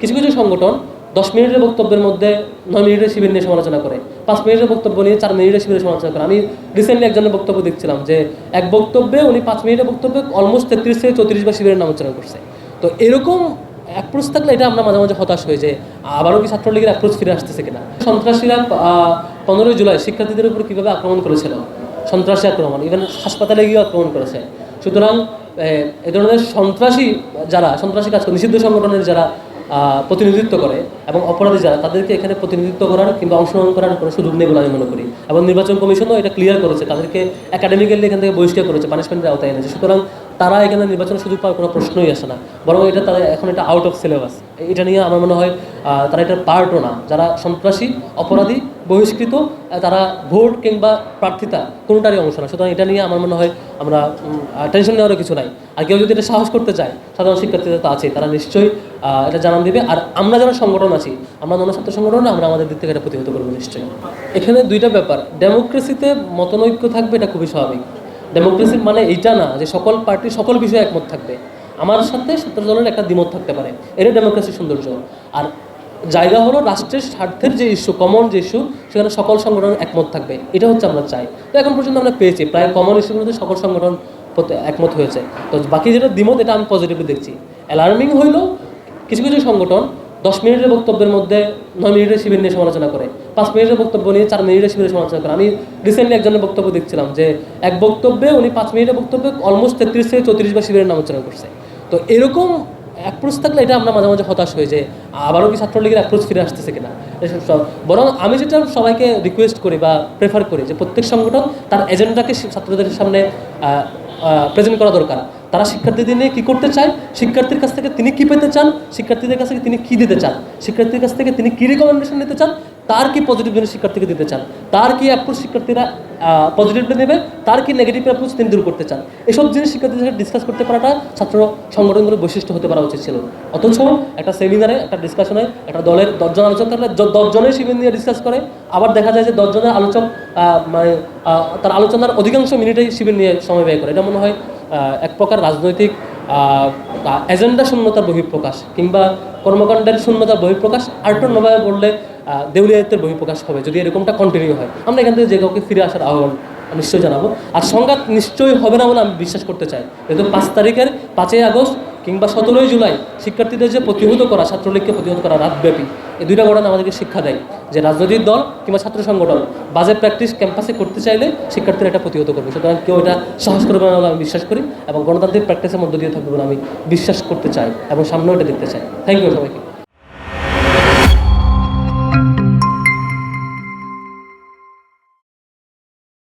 কিছু কিছু সংগঠন দশ মিনিটের বক্তব্যের মধ্যে নয় মিনিটের শিবির নিয়ে সমালোচনা করে, পাঁচ মিনিটের বক্তব্য নিয়ে চার মিনিটের শিবিরের সমালোচনা করে। আমি রিসেন্টলি একজনের বক্তব্য দেখছিলাম যে এক বক্তব্যে উনি পাঁচ মিনিটের বক্তব্যে অলমোস্ট তেত্রিশ থেকে চৌত্রিশ বার শিবিরের নাম উচ্চারণ করছে। তো এরকম অ্যাপ্রোচ থাকলে এটা আমরা মাঝে মাঝে হতাশ হয়ে যে আবারও কি ছাত্রলীগের অ্যাপ্রোচ ফিরে আসতেছে কিনা? সন্ত্রাসীরা পনেরোই জুলাই শিক্ষার্থীদের উপর কীভাবে আক্রমণ করেছিল? সন্ত্রাসী আক্রমণ ইভেন হাসপাতালে গিয়ে আক্রমণ করেছে। সুতরাং, এ- ধরনের সন্ত্রাসী যারা, সন্ত্রাসী কাজ নিষিদ্ধ সংগঠনের যারা প্রতিনিধিত্ব করে এবং অপরাধী যারা, তাদেরকে এখানে প্রতিনিধিত্ব করার কিংবা অংশগ্রহণ করার কোনো সুযোগ নেই বলে আমি মনে করি। এবং নির্বাচন কমিশনও এটা ক্লিয়ার করেছে, তাদেরকে একাডেমিক্যালি এখান থেকে বহিষ্কার করেছে পানিশমেন্টের আওতায় এনেছে। সুতরাং তারা এখানে নির্বাচনের সুযোগ পাওয়ার কোনো প্রশ্নই আসে না। বরং এটা তাদের, এখন এটা আউট অফ সিলেবাস এটা নিয়ে আমার মনে হয় তারা এটার পার্টও না। যারা সন্ত্রাসী, অপরাধী বহিষ্কৃত তারা ভোট কিংবা প্রার্থিতা কোনোটারই অংশ না। সুতরাং এটা নিয়ে আমার মনে হয় আমরা টেনশন নেওয়ারও কিছু নাই। আর কেউ যদি এটা সাহস করতে চায়, সাধারণ শিক্ষার্থীরা তো আছে তারা নিশ্চয়ই এটা জানান দিবে। আর আমরা যারা সংগঠন আছি, আমরা জনস্বার্থ সংগঠন, আমরা আমাদের দিক থেকে এটা প্রতিহত করব নিশ্চয়ই। এখানে দুইটা ব্যাপার। ডেমোক্রেসিতে মতনৈক্য থাকবে এটা খুবই স্বাভাবিক। ডেমোক্রেসি মানে এইটা না যে সকল পার্টি, সকল বিষয়ে একমত থাকবে। আমার সাথে সত্তর জনের একটা দ্বিমত থাকতে পারে। এটা ডেমোক্রেসির সৌন্দর্য। আর জায়গা হলো রাষ্ট্রের স্বার্থের যে ইস্যু কমন যে ইস্যু সেখানে সকল সংগঠন একমত থাকবে। এটা হচ্ছে আমরা চাই। তো এখন পর্যন্ত আমরা পেয়েছি, প্রায় কমন ইস্যুগুলোতে সকল সংগঠন একমত হয়েছে। তো বাকি যেটা দ্বিমত, এটা আমি পজিটিভলি দেখছি। অ্যালার্মিং হইল কিছু কিছু সংগঠন দশ মিনিটের বক্তব্যের মধ্যে নয় মিনিটের শিবির নিয়ে সমালোচনা করে। পাঁচ মিনিটের বক্তব্য নিয়ে চার মিনিটের শিবিরের সমালোচনা করে। আমি রিসেন্টলি একজনের বক্তব্য দেখছিলাম যে এক বক্তব্যে উনি পাঁচ মিনিটের বক্তব্যে অলমোস্ট তেত্রিশ থেকে চৌত্রিশ বার শিবিরের নাম উচ্চারণ করছে। তো এরকম অ্যাপ্রোচ থাকলে এটা আমরা মাঝে মাঝে হতাশ হয়ে যে, আবারও কি ছাত্রলীগের অ্যাপ্রোচ ফিরে আসতেছে কিনা? বরং আমি যেটা সবাইকে রিকোয়েস্ট করি বা প্রেফার করি যে প্রত্যেক সংগঠন তার এজেন্ডাকে ছাত্রদের সামনে প্রেজেন্ট করা দরকার। তারা শিক্ষার্থীদের নিয়ে কী করতে চায়? শিক্ষার্থীর কাছ থেকে তিনি কী পেতে চান? শিক্ষার্থীদের কাছ থেকে তিনি কী দিতে চান? শিক্ষার্থীর কাছ থেকে তিনি কী রেকমেন্ডেশন নিতে চান? তার কি পজিটিভ জিনিস শিক্ষার্থীকে দিতে চান? তার কি অ্যাপ্রোচ শিক্ষার্থীরা পজিটিভলি নেবে? তার কি নেগেটিভ অ্যাপ্রোচ তিনি দূর করতে চান? এসব জিনিস শিক্ষার্থীদের সাথে ডিসকাস করতে পারাটা ছাত্র সংগঠনগুলোর বৈশিষ্ট্য হতে পারা উচিত ছিল। অথচ একটা সেমিনারে একটা ডিসকাশনে একটা দলের দশজন আলোচক থাকলে দশজনের শিবির নিয়ে ডিসকাস করে। আবার দেখা যায় যে দশজনের আলোচক মানে তার আলোচনার অধিকাংশ মিনিটেই শিবির নিয়ে সময় ব্যয় করে। এটা মনে হয় এক প্রকার রাজনৈতিক এজেন্ডা শূন্যতার বহিঃপ্রকাশ কিংবা কর্মকাণ্ডের শূন্যতার বহিঃপ্রকাশ। আরেকটু নভাবে বললে আহ, দেউলিয়ায়িত্বের বহিঃপ্রকাশ হবে যদি এরকমটা কন্টিনিউ হয়। আমরা এখান থেকে যে কাউকে ফিরে আসার আহ্বান নিশ্চয়ই জানাব। আর সংঘাত নিশ্চয়ই হবে না বলে আমি বিশ্বাস করতে চাই। যেহেতু পাঁচ তারিখের পাঁচই আগস্ট কিংবা সতেরোই জুলাই শিক্ষার্থীদের যে প্রতিহত করা ছাত্রলীগকে প্রতিহত করা রাতব্যাপী এই দুইটা ঘটনা আমাদেরকে শিক্ষা দেয় যে রাজনৈতিক দল কিংবা ছাত্র সংগঠন বাজে প্র্যাকটিস ক্যাম্পাসে করতে চাইলে শিক্ষার্থীরা এটা প্রতিহত করবে। সুতরাং কেউ এটা সাহস করবে না বলে আমি বিশ্বাস করি এবং গণতান্ত্রিক প্র্যাকটিসের মধ্য দিয়ে থাকবে বলে আমি বিশ্বাস করতে চাই এবং সামনেও এটা দেখতে চাই। থ্যাংক ইউ সবাইকে।